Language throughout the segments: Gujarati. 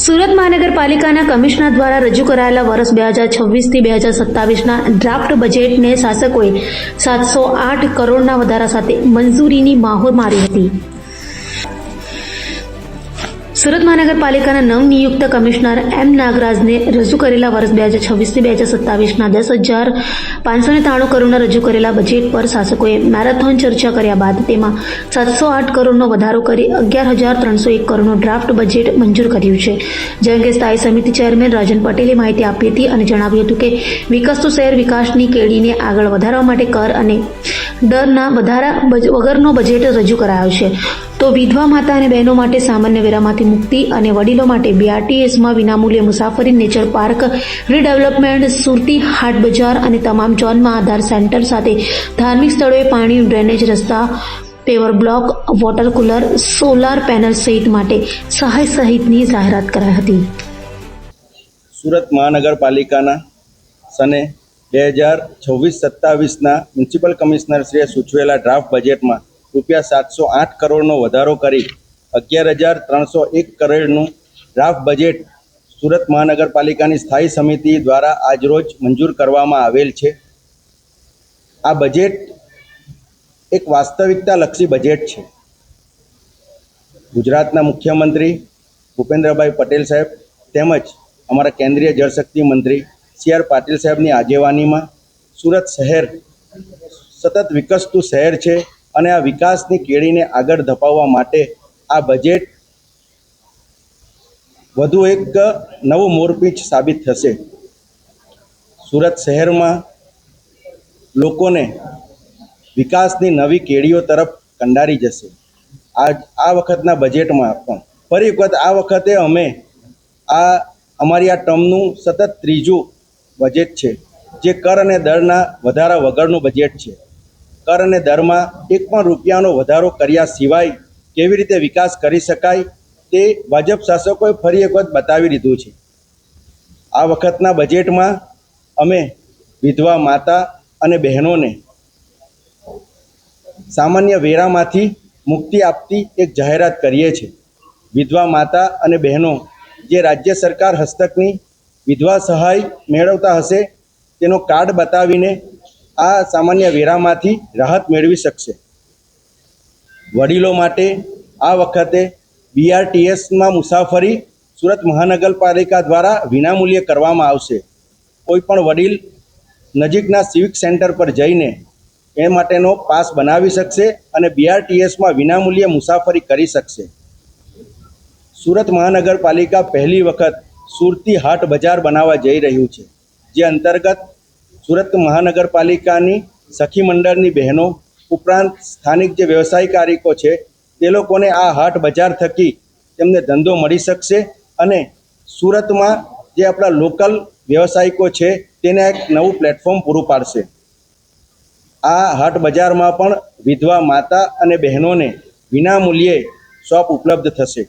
સુરત મહાનગરપાલિકાના કમિશનર દ્વારા રજૂ કરાયેલા વર્ષ બે હજાર છવ્વીસથી બે હજાર સત્તાવીસના ડ્રાફ્ટ બજેટને શાસકોએ સાતસો આઠ કરોડના વધારા સાથે મંજૂરીની માહોર મારી હતી. સુરત મહાનગરપાલિકાના નવનિયુક્ત કમિશનર એમ નાગરાજને રજૂ કરેલા વર્ષ બે હજાર છવ્વીસથી બે હજાર સત્તાવીસના દસ હજાર પાંચસો ને ત્રાણું કરોડના રજૂ કરેલા બજેટ પર શાસકોએ મેરેથોન ચર્ચા કર્યા બાદ તેમાં સાતસો આઠ કરોડનો વધારો કરી અગિયાર હજાર ત્રણસો એક કરોડનું ડ્રાફ્ટ બજેટ મંજૂર કર્યું છે. જે અંગે સ્થાયી સમિતિ ચેરમેન રાજન પટેલે માહિતી આપી હતી અને જણાવ્યું હતું કે વિકસતું શહેર વિકાસની કેડીને આગળ વધારવા માટે કર અને દરના વધારા વગરનો બજેટ રજૂ કરાયો છે. તો વિધવા માતા અને બહેનો માટે સામાન્ય વેરામાંથી મુક્તિ અને વડીલો માટે બીઆરટીએસમાં વિનામૂલ્યે મુસાફરી નેચર પાર્ક રીડેવલપમેન્ટ, સુરતી હાટ બજાર અને તમામ ઝોનમાં આધાર સેન્ટર સાથે ધાર્મિક સ્થળોએ પાણી, ડ્રેનેજ રસ્તા, paver block, water cooler, solar panel સહિત માટે સહાય સહિતની જાહેરાત કરાઈ હતી. સુરત મહાનગરપાલિકાના સને બે હજાર છવ્વીસ સત્તાવીસના મ્યુનિસિપલ કમિશનરશ્રીએ સૂચવેલા ડ્રાફ્ટ બજેટમાં રૂપિયા સાતસો આઠ કરોડનો વધારો કરી અગિયાર હજાર ત્રણસો એક કરોડનું ડ્રાફ્ટ બજેટ સુરત મહાનગરપાલિકાની સ્થાયી સમિતિ દ્વારા આજરોજ મંજૂર કરવામાં આવેલ છે. આ બજેટ એક વાસ્તવિકતાલક્ષી બજેટ છે. ગુજરાતના મુખ્યમંત્રી ભૂપેન્દ્રભાઈ પટેલ સાહેબ તેમજ અમારા કેન્દ્રીય જળશક્તિ મંત્રી સી આર પાટીલ સાહેબની આગેવાનીમાં સુરત શહેર સતત વિકસતું શહેર છે. અને આ વિકાસની કેળીને આગળ ધપાવવા માટે આ બજેટ વધુ એક નવું મોરપીંછ સાબિત થશે. સુરત શહેરમાં લોકોને વિકાસની નવી કેળીઓ તરફ કંડારી જશે. આ આ વખતના બજેટમાં પણ. ફરી વખત આ વખતે અમે આ, અમારી આ ટર્મનું સતત ત્રીજું બજેટ છે, જે કર અને દરના વધારા વગરનું બજેટ છે. કર અને દરમાં એક પણ રૂપિયાનો વધારો કર્યા સિવાય કેવી રીતે વિકાસ કરી શકાય તે ભાજપ શાસકોએ ફરી એક વખત બતાવી દીધું છે. આ વખતના બજેટમાં અમે વિધવા માતા અને બહેનોને સામાન્ય વેરામાંથી મુક્તિ આપતી એક જાહેરાત કરીએ છીએ વિધવા માતા અને બહેનો જે રાજ્ય સરકાર હસ્તકની વિધવા સહાય મેળવતા હશે તેનો કાર્ડ બતાવીને આ સામાન્ય વેરામાંથી રાહત મેળવી શકશે. વડીલો માટે આ વખતે બીઆરટીએસમાં મુસાફરી સુરત મહાનગરપાલિકા દ્વારા વિનામૂલ્યે કરવામાં આવશે. કોઈ પણ વડીલ નજીકના સિવિક સેન્ટર પર જઈને એ માટેનો પાસ બનાવી શકશે અને બીઆરટીએસમાં વિનામૂલ્યે મુસાફરી કરી શકશે. સુરત મહાનગરપાલિકા પહેલી વખત સુરતી હાટ બજાર બનાવવા જઈ રહ્યું છે, જે અંતર્ગત સુરત મહાનગરપાલિકાની સખી મંડળની બહેનો, ઉપરાંત સ્થાનિક જે વ્યવસાયકારીકો છે, તે લોકોને આ હાટ બજાર થકી તેમને ધંધો મળી શકશે અને સુરતમાં જે આપણા લોકલ વ્યવસાયિકો છે, તેને એક નવું પ્લેટફોર્મ પૂરું પાડશે. આ હાટ બજારમાં પણ વિધવા માતા અને બહેનોને વિનામૂલ્યે શોપ ઉપલબ્ધ થશે.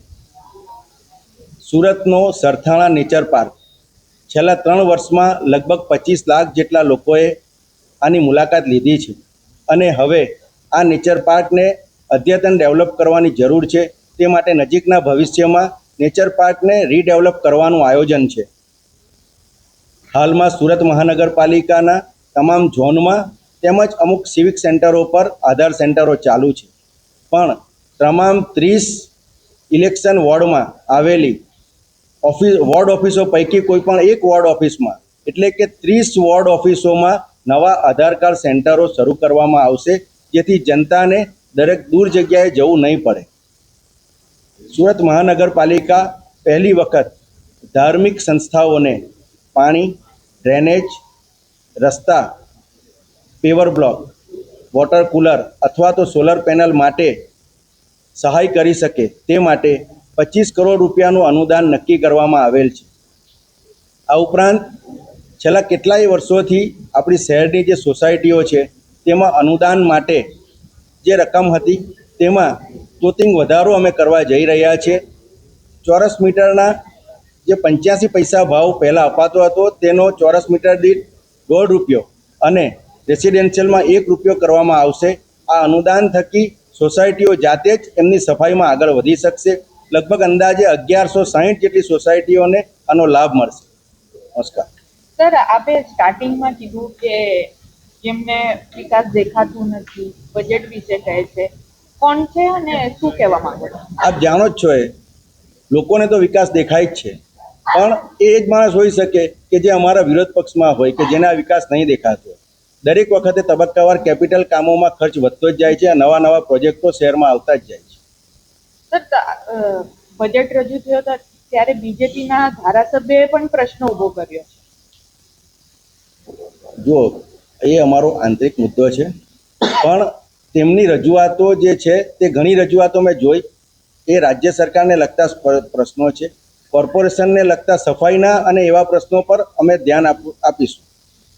સુરતનો સરથાણા નેચર પાર્ક. છેલ્લા ત્રણ વર્ષમાં લગભગ પચીસ લાખ જેટલા લોકોએ આની મુલાકાત લીધી છે. અને હવે આ નેચર પાર્કને અદ્યતન ડેવલપ કરવાની જરૂર છે. તે માટે નજીકના ભવિષ્યમાં નેચર પાર્કને રીડેવલપ કરવાનું આયોજન છે. હાલમાં સુરત મહાનગરપાલિકાના તમામ ઝોનમાં તેમજ અમુક સિવિક સેન્ટરો પર આધાર સેન્ટરો ચાલુ છે. પણ તમામ ત્રીસ ઇલેક્શન વોર્ડમાં આવેલી ઓફિસ, વોર્ડ ઓફિસો પૈકી કોઈ પણ એક વોર્ડ ઓફિસમાં, એટલે કે ત્રીસ વોર્ડ ઓફિસોમાં નવા આધાર કાર્ડ સેન્ટરો શરૂ કરવામાં આવશે, જેથી જનતાને દરેક દૂર જગ્યાએ જવું નહીં પડે. સુરત મહાનગરપાલિકા પહેલી વખત ધાર્મિક સંસ્થાઓને પાણી, ડ્રેનેજ, રસ્તા, પેવર બ્લોક, વોટર કુલર અથવા તો સોલર પેનલ માટે સહાય કરી શકે તે માટે પચીસ કરોડ રૂપિયાનું અનુદાન નક્કી કરવામાં આવેલ છે. આ ઉપરાંત છેલ્લા કેટલાય વર્ષોથી આપણી શહેરની જે સોસાયટીઓ છે, તેમાં અનુદાન માટે જે રકમ હતી, તેમાં તોતિંગ વધારો અમે કરવા જઈ રહ્યા છીએ. ચોરસ મીટરના જે પંચ્યાસી પૈસા ભાવ પહેલાં અપાતો હતો, તેનો ચોરસ મીટર દીઠ દોઢ રૂપિયો અને રેસિડેન્શિયલમાં એક રૂપિયો કરવામાં આવશે. આ અનુદાન થકી સોસાયટીઓ જાતે જ એમની સફાઈમાં આગળ વધી શકશે. લગભગ અંદાજે અગિયારસો સાહીઠ જેટલી સોસાયટીઓને આનો લાભ મળશે. નમસ્કાર. સર આપે સ્ટાર્ટિંગમાં કીધું કે જેમને વિકાસ દેખાતું નથી બજેટ વિશે કહે છે. કોણ છે અને શું કહેવા માંગો છો? આપ જાણો જ છો એ. લોકોને તો વિકાસ દેખાય જ છે. પણ એ જ માણસ હોઈ શકે કે જે અમારા વિરોધ પક્ષમાં હોય કે જેને આ વિકાસ નહીં દેખાતો દરેક વખતે તબક્કાવાર કેપિટલ કામોમાં ખર્ચ વધતો જ જાય છે અને નવા નવા પ્રોજેક્ટો શહેરમાં આવતા જ જાય છે. સર બજેટ રજૂ થયો હતો ત્યારે બીજેપીના ધારાસભ્યએ પણ પ્રશ્ન ઊભો કર્યો છે. જુઓ એ અમારો આંતરિક મુદ્દો છે. પણ તેમની રજૂઆતો જે છે, તે ઘણી રજૂઆતો મેં જોઈ. એ રાજ્ય સરકારને લગતા પ્રશ્નો છે. કોર્પોરેશનને લગતા સફાઈના અને એવા પ્રશ્નો પર અમે ધ્યાન આપ- આપીશું.